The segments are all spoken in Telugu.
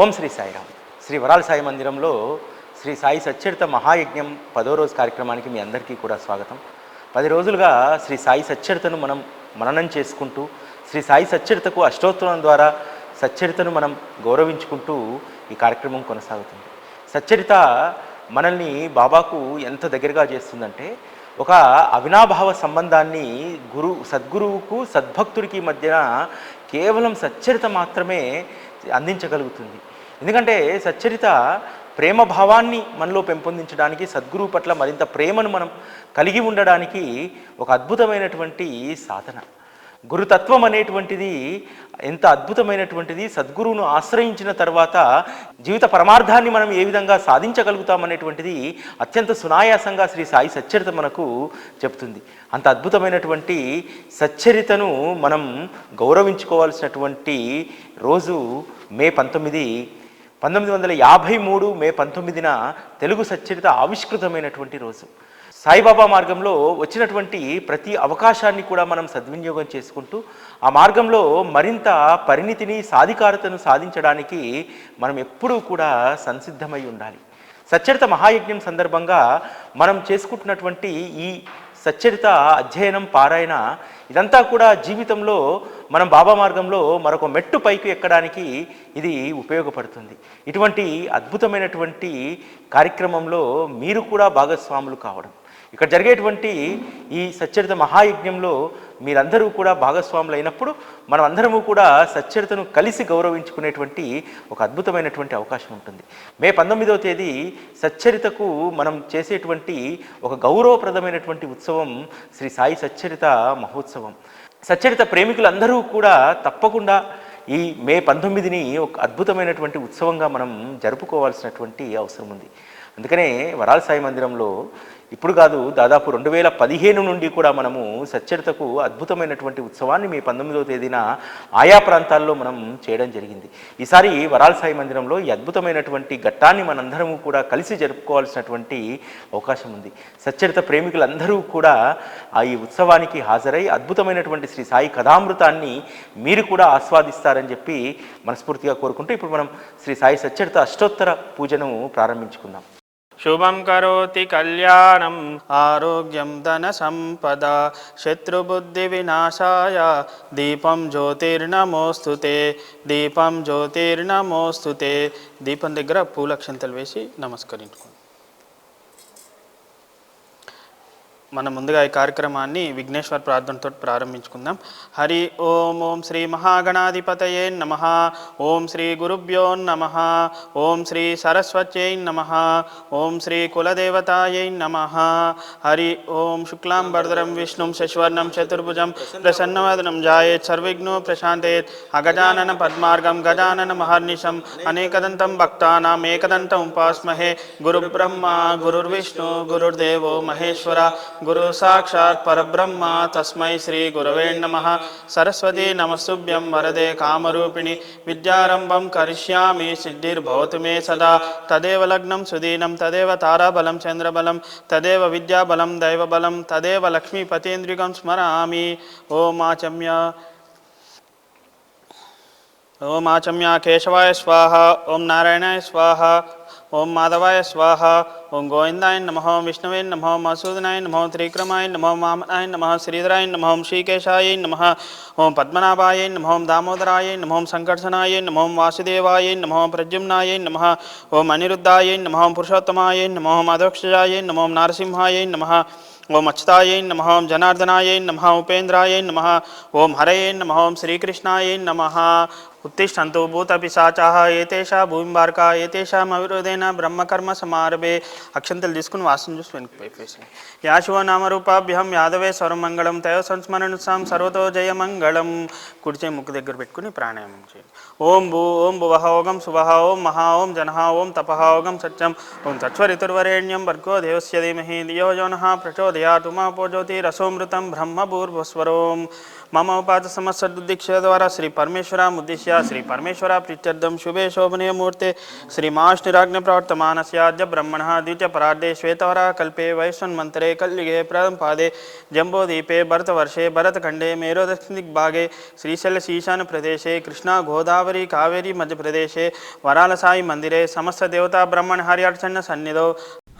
ఓం శ్రీ సాయిరామ్. శ్రీ వరాల సాయి మందిరంలో శ్రీ సాయి సచ్చరిత మహాయజ్ఞం పదో రోజు కార్యక్రమానికి మీ అందరికీ కూడా స్వాగతం. పది రోజులుగా శ్రీ సాయి సచ్చరితను మనం మననం చేసుకుంటూ శ్రీ సాయి సచ్చరితకు అష్టోత్తరం ద్వారా సచ్చరితను మనం గౌరవించుకుంటూ ఈ కార్యక్రమం కొనసాగుతుంది. సచ్చరిత మనల్ని బాబాకు ఎంత దగ్గరగా చేస్తుందంటే ఒక అవినాభావ సంబంధాన్ని గురు సద్గురువుకు సద్భక్తుడికి మధ్యన కేవలం సచ్చరిత మాత్రమే అందించగలుగుతుంది. ఎందుకంటే సచ్చరిత ప్రేమ భావాన్ని మనలో పెంపొందించడానికి సద్గురువు పట్ల మరింత ప్రేమను మనం కలిగి ఉండడానికి ఒక అద్భుతమైనటువంటి సాధన. గురుతత్వం అనేటువంటిది ఎంత అద్భుతమైనటువంటిది సద్గురువును ఆశ్రయించిన తర్వాత జీవిత పరమార్థాన్ని మనం ఏ విధంగా సాధించగలుగుతామనేటువంటిది అత్యంత సునాయాసంగా శ్రీ సాయి సచ్చరిత మనకు చెప్తుంది. అంత అద్భుతమైనటువంటి సచ్చరితను మనం గౌరవించుకోవాల్సినటువంటి రోజు మే పంతొమ్మిది పంతొమ్మిది వందల యాభై మూడు మే పంతొమ్మిదిన తెలుగు సచ్చరిత ఆవిష్కృతమైనటువంటి రోజు. సాయిబాబా మార్గంలో వచ్చినటువంటి ప్రతి అవకాశాన్ని కూడా మనం సద్వినియోగం చేసుకుంటూ ఆ మార్గంలో మరింత పరిణితిని సాధికారతను సాధించడానికి మనం ఎప్పుడూ కూడా సంసిద్ధమై ఉండాలి. సచ్చరిత మహాయజ్ఞం సందర్భంగా మనం చేసుకుంటున్నటువంటి ఈ సచ్చరిత అధ్యయనం పారాయణ ఇదంతా కూడా జీవితంలో మనం బాబా మార్గంలో మరొక మెట్టు పైకి ఎక్కడానికి ఇది ఉపయోగపడుతుంది. ఇటువంటి అద్భుతమైనటువంటి కార్యక్రమంలో మీరు కూడా భాగస్వాములు కావడం. ఇక్కడ జరిగేటువంటి ఈ సచ్చరిత మహాయజ్ఞంలో మీరందరూ కూడా భాగస్వాములు అయినప్పుడు మనం అందరము కూడా సచ్చరితను కలిసి గౌరవించుకునేటువంటి ఒక అద్భుతమైనటువంటి అవకాశం ఉంటుంది. మే పంతొమ్మిదవ తేదీ సచ్చరితకు మనం చేసేటువంటి ఒక గౌరవప్రదమైనటువంటి ఉత్సవం శ్రీ సాయి సచ్చరిత మహోత్సవం. సచ్చరిత ప్రేమికులందరూ కూడా తప్పకుండా ఈ మే పంతొమ్మిదిని ఒక అద్భుతమైనటువంటి ఉత్సవంగా మనం జరుపుకోవాల్సినటువంటి అవసరం ఉంది. అందుకనే వరాల సాయి మందిరంలో ఇప్పుడు కాదు దాదాపు రెండు వేల పదిహేను నుండి కూడా మనము సచ్చరితకు అద్భుతమైనటువంటి ఉత్సవాన్ని మీ పంతొమ్మిదవ తేదీన ఆయా ప్రాంతాల్లో మనం చేయడం జరిగింది. ఈసారి వరాల సాయి మందిరంలో ఈ అద్భుతమైనటువంటి ఘట్టాన్ని మనందరము కూడా కలిసి జరుపుకోవాల్సినటువంటి అవకాశం ఉంది. సచ్చరిత ప్రేమికులందరూ కూడా ఆ ఈ ఉత్సవానికి హాజరై అద్భుతమైనటువంటి శ్రీ సాయి కథామృతాన్ని మీరు కూడా ఆస్వాదిస్తారని చెప్పి మనస్ఫూర్తిగా కోరుకుంటూ ఇప్పుడు మనం శ్రీ సాయి సచ్చరిత అష్టోత్తర పూజను ప్రారంభించుకుందాం. శుభం కరోతి కళ్యాణం ఆరోగ్యం ధన సంపద శత్రుబుద్ధి వినాశాయ దీపం జ్యోతిర్నమోస్తుతే దీపం జ్యోతిర్నమోస్తుతే దీపం దగ్గర పూలక్షంతలు వేసి నమస్కరించుకోండి మనం ముందుగా ఈ కార్యక్రమాన్ని విఘ్నేశ్వర ప్రార్థనతో ప్రారంభించుకుందాం. హరి ఓం ఓం శ్రీ మహాగణాధిపతయే నమ. ఓం శ్రీ గురుభ్యో నమ. ఓం శ్రీ సరస్వత్యై నమ. ఓం శ్రీ కులదేవతాయై నమ. హరి ఓం శుక్లాం వరదరం విష్ణుం శశివర్ణం చతుర్భుజం ప్రసన్నవదనం జాయేత్ సర్విఘ్నో ప్రశాంతేత్ అగజానన పద్మార్గం గజానన మహర్నిశం అనేకదంతం భక్తానాం ఏకదంతం ఉపాస్మహే గురుబ్రహ్మ గురుర్విష్ణు గురుర్దేవో మహేశ్వర గురు సాక్షాత్ పరబ్రహ్మ. తస్మై శ్రీ గురవే నమ. సరస్వతి నమస్తుభ్యం వరదే కామరూపిణి. విద్యారంభం కరిష్యామి సిద్ధిర్భవతు మే సదా. తదేవ లగ్నం సుదీనం తదేవ తారాబలం చంద్రబలం తదేవ విద్యాబలం దైవబలం తదేవ లక్ష్మీపతేంద్రికం స్మరామి. ఓం ఆచమ్య ఓం ఆచమ్య కేశవాయ స్వాహ ఓం నారాయణాయ స్వాహ. ఓం మాధవాయ స్వాహ ఓం గోవిందాయ నమ విష్ణవే నమ మసూదనాయ నమ త్రిక్రమాయ నమ వామనాయ నమ శ్రీధరాయ నమ శ్రీకేశాయ నమ ఓం పద్మనాభాయ నమ దామోదరాయ నమ సంకర్షణాయ నమ వాసుదేవాయ నమ ప్రద్యుమ్నాయ నమ ఓం అనిరుద్ధాయ నమ పురుషోత్తమాయ నమ మాధవక్షజాయ నమ నారసింహాయ నమ ఓం అచ్యుతాయ నమ ఓం జనార్దనాయ నమ ఉపేంద్రాయ నమ ఓం హరయే నమ ఓం శ్రీకృష్ణాయ నమ ఉత్తిష్టంతు భూతపిశాచాः ఏతేషా భూమిబార్క ఏతేషాం అవిరోధైన బ్రహ్మకర్మ సమారభే. అక్షంతలు తీసుకుని వాసన చూసి వెనక్కి వైపేసి యాశువ నామరూపాభ్యం యాదవే స్వరమంగళం తయ సంస్మరణుసాం సర్వతో జయమంగళం. కుడిచే ముక్కు దగ్గర పెట్టుకుని ప్రాణాయామం చేయండి. ఓం భూ ఓం భువహ ఓగం శుభః ఓం మహా ఓం జనహ ఓం తపహ ఓగం సత్యం. ఓం సత్వరితుర్వరేణ్యం భర్గో దేవస్య ధీమహి ధియో యో నః ప్రచోదయాత్ ఉమాపో బ్రహ్మ భూర్భస్వరోం మమోపాత దీక్ష ద్వారా శ్రీ పరమేశ్వర ముద్దిశ్య శ్రీ పరమేశ్వర ప్రీత్యర్థం శుభే శోభనీయ శోభనే మూర్తే శ్రీమాష్ణురాజ్ఞ ప్రవర్తమానస్యాద్య బ్రహ్మణ ద్వితీయ పరార్థే శ్వేతవర కల్పే వైశ్వన్మంతరే కల్లిగే ప్రదంపాదే జంబోదీపే భరతవర్షే భరతఖండే మేరోదక్షిణిగ్భాగే ప్రదేశే కృష్ణా గోదావరి కావేరీ మధ్యప్రదేశే వరాల సాయి మందిరే సమస్త దేవతా బ్రహ్మణ హరియార్చన్న సన్నిధో.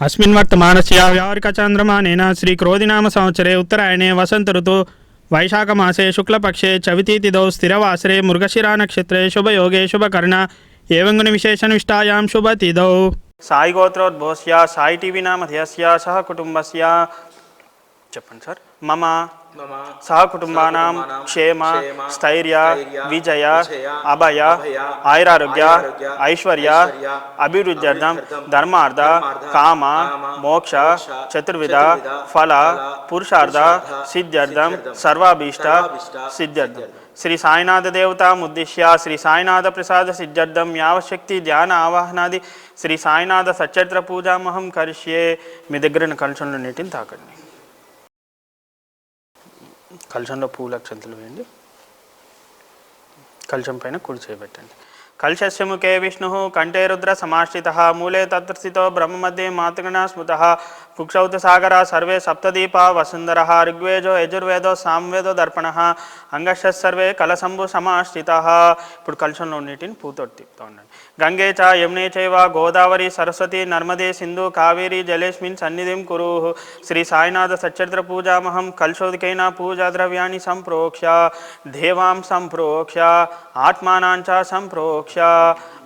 అస్మిన్ వర్తమానస్య వ్యావరిక చంద్రమానేన శ్రీ క్రోధినామ సంవత్సరే ఉత్తరాయణే వసంత ఋతు. వైశాఖమాసే శుక్లపక్షే చవితీతిథౌ స్థిరవాసరే మృగశిరా నక్షత్రే శుభయోగే శుభకర్ణ. ఏవంగుని విశేషనిష్టాయాం శుభతిథౌ. సాయి గోత్రోద్భోస్య సాయి టీవీ నామధ్యస్య సహ కుటుంబస్య. చెప్పండి సార్. మమ మమ సహ కుటుంబానాం క్షేమ స్థైర్య విజయ అభయ ఆయురారోగ్య ఐశ్వర్య అభివృద్ధ్యర్థం ధర్మార్థ కామ మోక్ష చతుర్విధ ఫల పురుషార్థ సిద్ధ్యర్థం సర్వాభీష్ట సిద్ధ్యర్థం. శ్రీ సాయినాథ దేవతాముద్దిశ్య శ్రీ సాయినాథ ప్రసాద సిద్ధ్యర్థం యావశక్తి ధ్యాన ఆవాహనాది శ్రీ సాయినాథ సచరిత్ర పూజామహం కరిష్యే. మీ దగ్గర కలుషంలో నీటిని తాకండి. కలశంలో పూల అక్షంతలు వేయండి. కలశం పైన కుడి చేయబెట్టండి కలశస్య కే విష్ణు కంఠే రుద్ర సమాశ్రిత మూలే తత్స్థితో బ్రహ్మ మధ్య మాతృగణ స్మృత పుక్షౌత సాగర సర్వే సప్తదీప వసుంధర ఋగ్వేదో యజుర్వేదో సాంవేదో దర్పణ అంగశ సర్వే కలశంభు సమాశ్రిత. ఇప్పుడు కలశంలో నీటిని పూతోటి తిప్పుతూ ఉండండి గంగే చ యమునే చైవ గోదావరి సరస్వతి నర్మదే సింధు కావేరి జలేస్మిన్ సన్నిధిం కురు శ్రీ సాయినాథ సచ్చరిత్ర పూజామహం కల్శోదికైన పూజా ద్రవ్యాన్ని సంప్రోక్ష దేవాం సంప్రోక్ష ఆత్మానాంచ సంప్రోక్ష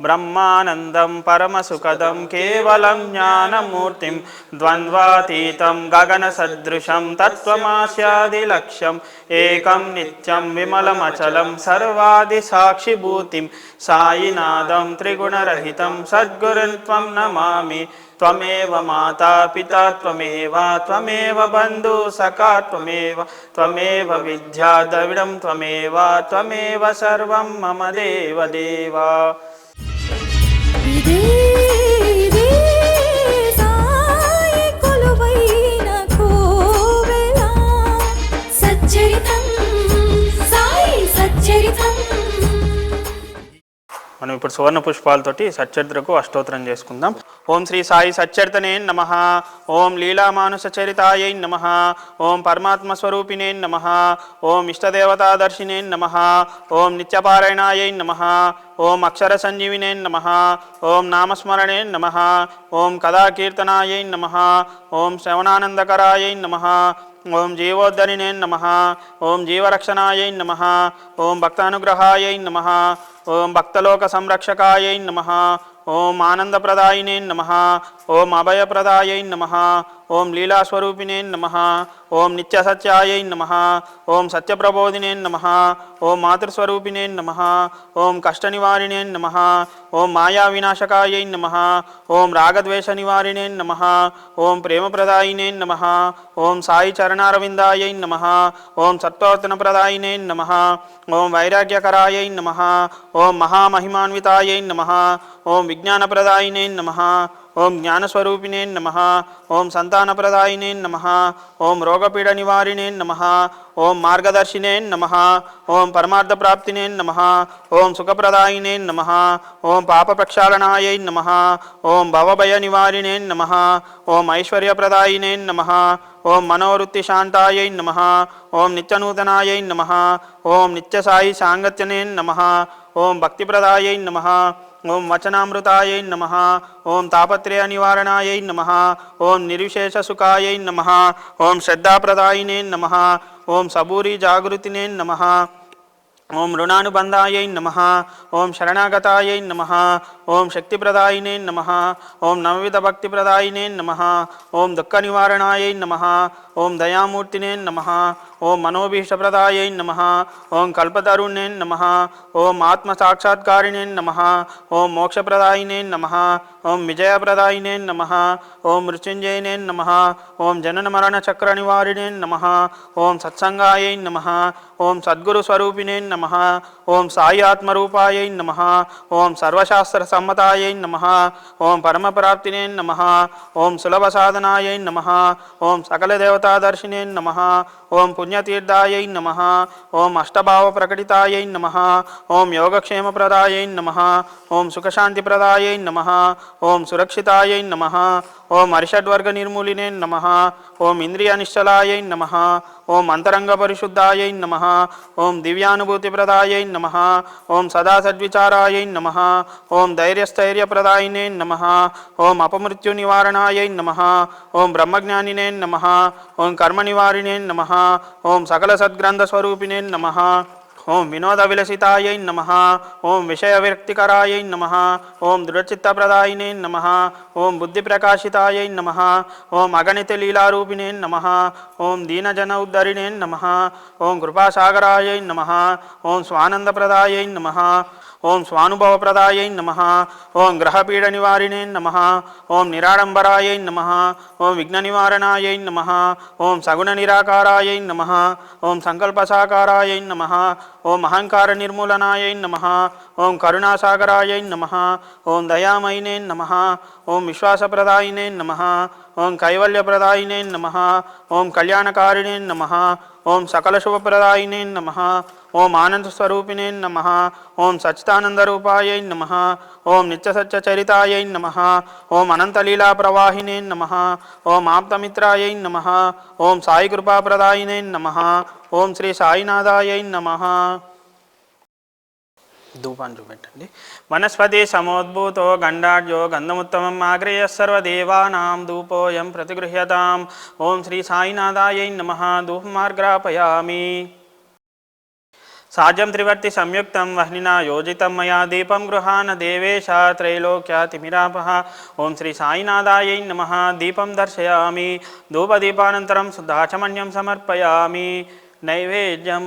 బ్రహ్మానందం పరమసుఖదం కేవలం జ్ఞానమూర్తిం ద్వంద్వాతీతం గగనసదృశం తత్వమాస్యాదిలక్ష్యం ఏకం నిత్యం విమలమచలం సర్వాది సాక్షిభూతిం సాయినాథం త్రిగుణరహితం సద్గురున్ త్వం నమామి త్వమేవ మాతా పితా త్వమేవ త్వమేవ బంధు సఖా త్వమేవ త్వమేవ విద్యా ద్రవిడం త్వమేవ త్వమేవ సర్వం మమ దేవ దేవా సచ్చరితం మనం ఇప్పుడు సువర్ణ పుష్పాలతోటి సచ్చరిత్రకు అష్టోత్తరం చేసుకుందాం ఓం శ్రీ సాయి సచ్చరితనే నమ ఓం లీలామానుష చరితాయై నమ ఓం పరమాత్మ స్వరూపిణే నమ ఓం ఇష్టదేవతాదర్శినే నమ ఓం నిత్యపారాయణాయై నమ ఓం అక్షర సంజీవినే నమ ఓం నామస్మరణే నమ ఓం కథాకీర్తనాయై నమ ఓం శ్రవణానందకరాయై నమ ఓం జీవోద్ధరిణే నమ ఓం జీవరక్షణాయై నమ ఓం భక్తానుగ్రహాయై నమ ఓం భక్తలోక సంరక్షకాయై నమ ఓం ఆనందప్రదాయినే నమ ఓం అభయప్రదాయై నమ ఓం లీలాస్వరూపిణే నమ ఓం నిత్యసత్యాయై నమ ఓం సత్యప్రబోధినే నమ ఓం మాతృస్వరూపిణే నమ ఓం కష్టనివారిణే నమ ఓం మాయా వినాశకాయై నమ ఓం రాగద్వేష నివారిణే నమ ఓం ప్రేమప్రదాయినే నమ ఓం సాయి చరణారవిందాయై నమ ఓం సత్వర్తనప్రదాయినే నమ ఓం వైరాగ్యకరాయై నమ ఓం మహామహిమాన్వితాయై నమ ఓం విజ్ఞానప్రదాయినే నమ ఓం జ్ఞానస్వరూపిణే నమ ఓం సంతానప్రదాయినే నమ ఓం రోగపీడ నివారిణే నమ ఓం మార్గదర్శినే నమ ఓం పరమార్థప్రాప్తినే నమ ఓం సుఖప్రదాయినే నమ ఓం పాప ప్రక్షాళనాయై నమ ఓం భవభయ నివారిణే నమ ఓం ఐశ్వర్యప్రదాయినే నమ ఓం మనోవృత్తి శాంతాయై నమ ఓం నిత్యనూతనాయై నమ ఓం నిత్యసాయి సాంగత్యనే నమ ఓం భక్తిప్రదాయై నమ ఓం వచనామృతాయై నమ ఓం తాపత్రయ నివారణాయై నమ ఓం నిర్విశేష సుఖాయై నమ ఓం శ్రద్ధాప్రదాయినే నమ ఓం సబూరి జాగృతినే నమ ఓం రుణానుబంధాయై నమ ఓం శరణాగతాయై నమ ఓం శక్తిప్రదాయినే నమ ఓం నవవిధ భక్తిప్రదాయినే నమ ఓం దుఃఖ నివారణాయై నమ ఓం దయామూర్తినే నమ ఓం మనోభీష్టప్రదాయై నమ ఓం కల్పతరుణ్ణే నమ ఓం ఆత్మసాక్షాత్కారిణే నమ ఓం మోక్షప్రదాయినే నమ ఓం విజయప్రదాయినే నమ ఓం మృత్యుంజయనే నమ ఓం జనన మరణ చక్ర నివారిణే నమ ఓం సత్సంగాయై నమ ఓం సద్గురు స్వరూపిణే నమ ఓం సాయి ఆత్మరూపాయై నమ ఓం సర్వశాస్త్ర సమ్మతాయై నమ ఓం పరమప్రాప్తినే నమ ఓం సులభ సాధనాయై నమ. ఓం సకల దేవతాదర్శినే నమ. ఓం పుణ్య పుణ్యతీర్థాయై నమ. ఓం అష్టభావ ప్రకటితాయై నమ. ఓం యోగక్షేమప్రదాయై నమ. ఓం అరిషడ్వర్గ నిర్మూలినే నమ. ఓం ఇంద్రియ నమ. ఓం అంతరంగ పరిశుద్ధాయై నమ. ఓం దివ్యానుభూతిప్రదాయై నమ. ఓం సదా సద్విచారాయై నమ. ఓం ధైర్యస్థైర్యప్రదాయినే నమ. ఓం అపమృత్యు నివారణాయై నమ. ఓం బ్రహ్మజ్ఞానినే నమ. ఓం కర్మ నివారిణే నమ. ఓం సకల సద్గ్రంథ స్వరూపిణే నమ. ఓం వినోద విలసితాయై నమ ఓం విషయ విరక్తికరాయై నమ ఓం దృఢచిత్తప్రదాయినే నమ ఓం బుద్ధి ప్రకాశితాయై నమ ఓం అగణిత లీలారూపిణే నమ ఓం దీనజన ఉద్ధరిణే నమ ఓం కృపాసాగరాయై నమ ఓం స్వానందప్రదాయై నమ ఓం స్వానుభవప్రదాయై నమ ఓం గ్రహపీడ నివారిణే నమ ఓం నిరాడంబరాయై నమ ఓం విఘ్న నివారణాయై నమ ఓం సగుణ నిరాకారాయై నమ ఓం సంకల్పసాకారాయై నమ ఓం అహంకార నిర్మూలనాయై నమ ఓం కరుణాసాగరాయై నమ ఓం దయామయినే నమ ఓం విశ్వాసప్రదాయినే నమ ఓం కైవల్యప్రదాయినే నమ ఓం కళ్యాణకారిణే నమ ఓం ఆనంద స్వరూపిణే నమ ఓం ఆనందస్వరూపిణే నమ. ఓం సచ్చిదానందరూపాయై నమ. ఓం నిత్యసత్యచరితాయై నమ. అనంతలీలా ప్రవాహినే నమ. ఓం ఆప్తమిత్రాయ నమ. ఓం సాయి కృపాప్రదాయినే నమ. ఓం శ్రీ సాయినాథాయ నమ. ధూపాన్ని చూపెట్టండి. వనస్పతి సమోద్భూతో గండాఢ్యో గంధముత్తమం ఆగ్రేయ సర్వదేవానాం ధూపోయం ప్రతిగృహ్యతాం. ఓం శ్రీ సాయినాథాయ నమ. ధూపమార్గ్రాపయామి साज्यं त्रिवर्ति संयुक्तं वह्निना योजितं मया दीपं गृहाण देवेश त्रैलोक्यातिमिरापः। ॐ श्री साईनादाय नम। दीपं दर्शयामि। धूपदीपान शुद्धाचमन्यं समर्पयामि। नैवेद्यम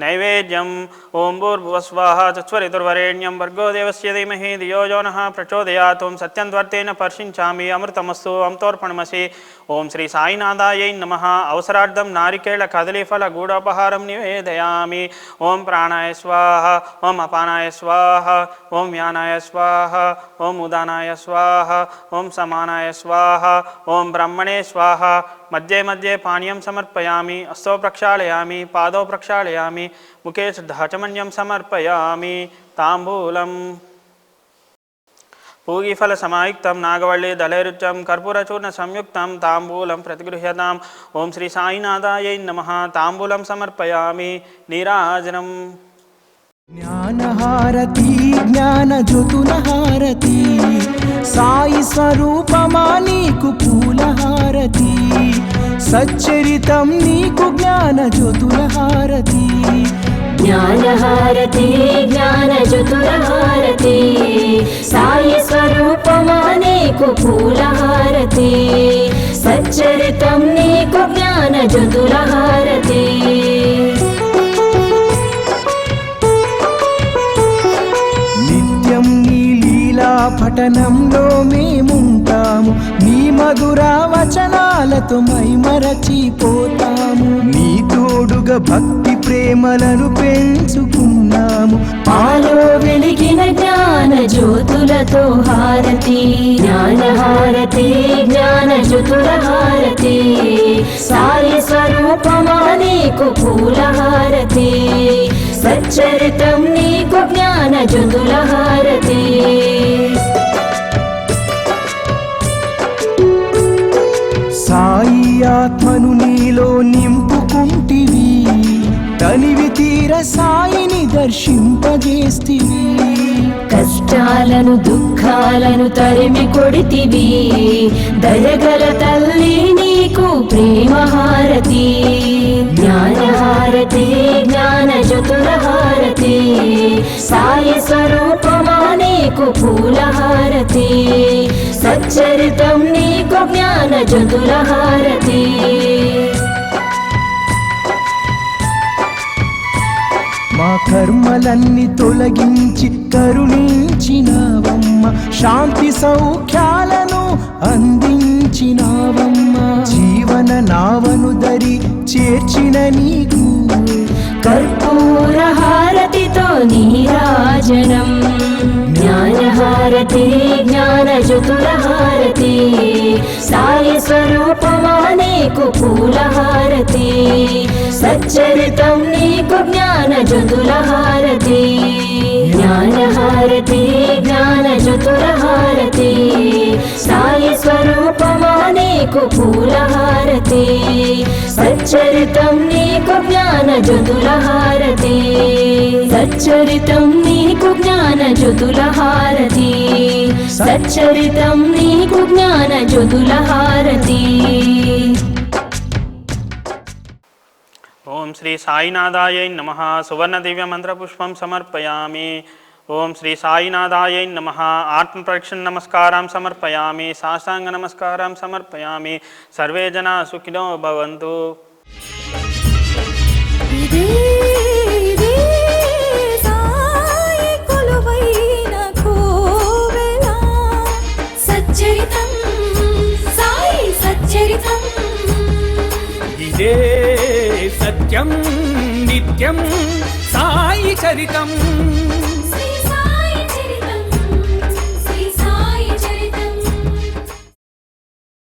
नैवेद्यम ఓం భూర్భువస్వాహ చత్వరితుర్వరేణ్యం భర్గో దేవస్య ధీమహి ధియో యో నః ప్రచోదయాత్ ఓం సత్యం త్వర్తేన పర్శించామి అమృతమస్తు అంతోర్పణమసి ఓం శ్రీ సాయినాథాయై నమ అవసరార్థం నారికేళ కదలీఫల గూఢోపహారం నివేదయామి ఓం ప్రాణాయ స్వాహ ఓం అపానాయ స్వాహ ఓం యానాయ స్వాహ ఓం ఉదానాయ స్వాహ ఓం సమానాయ స్వాహ ఓం బ్రహ్మణే స్వాహ మధ్యే మధ్యే పానీయం సమర్పయామి అస్తో ప్రక్షాళయామి పాదౌ ప్రక్షాళయామి ముఖే ధాచమన్యం సమర్పయామి తాంబూలం. పూగీఫల సమాయుక్తం నాగవల్లి దళైరుచ్యం కర్పూరచూర్ణ సంయుక్తం తాంబూలం ప్రతిగృహ్యతాం. ఓం శ్రీ సాయినాథాయై నమ. తాంబూలం సమర్పయామి నీరాజనం. జ్ఞానహారతి జ్ఞానజ్యోతులహారతి. సాయి స్వరూపమా నీకు పూలహారతి. సచ్చరితం నీకు జ్ఞానజ్యోతులహారతి. జ్ఞానహారతి జ్ఞానచతురహారతి సాయి స్వరూపమా నీకు పూలహారతి సచ్చరితం నీకు జ్ఞానచతురహారతి నిత్యం నీ లీలా పఠనంలో మేముంటాము నీ మధుర వచనాలతో మైమరచిపోతాము. నీ తోడుగా భక్తి ప్రేమలను పెంచుకున్నాము. మాలో వెలిగిన జ్ఞాన జ్యోతులతో హారతి. జ్ఞానహారతి హారతి. సాయి స్వరూపమా నీకు పూలహారతి. సచ్చరితం నీకు జ్ఞాన జ్యోతుల హారతి. ఆత్మను నీలో నింపుకుంటివి. తనివి తీర సాయిని దర్శింపజేస్తివి. కష్టాలను దుఃఖాలను తరిమి కొడితివి. దయగల తల్లి నీకు ప్రేమహారతి. జ్ఞానహారతి జ్ఞాన చతురహారతి సాయి స్వరూపమ నీకు పూలహారతి. సచ్చరితం నీకు జ్ఞాన చతురహారతి మా కర్మలన్నీ తొలగించి కరుణించినావమ్మ. శాంతి సౌఖ్యాలను అందించినావమ్మ. జీవన నావను దరి చేర్చిన నీకు. కర్మ హారతి సచ్చరితం నీకు జ్ఞాన జతుల హారతి జ్ఞాన హారతి జ్ఞాన జతుల హారతి సాయి స్వరూపమా నీకు పూల హారతి సచ్చరితం నీకు జ్ఞాన జతుల హారతి సచ్చరితం నీకు జ్ఞాన జతుల హారతి సచ్చరితం నీకు జ్ఞాన జతుల హారతి ఓం శ్రీ సాయినాథాయ నమ. సువర్ణ దివ్య మంత్రపుష్పం సమర్పయామి. ఓం శ్రీ సాయినాథాయ నమ. ఆత్మ ప్రదక్షిణ నమస్కారం సమర్పయామి. సాష్టాంగ నమస్కారం సమర్పయామి. సర్వే జనా సుఖినో భవంతు. ఇదే ఇదే సచ్చరితం సాయి సచ్చరితం. ఇదే సత్యం నిత్యం సాయి చరితం.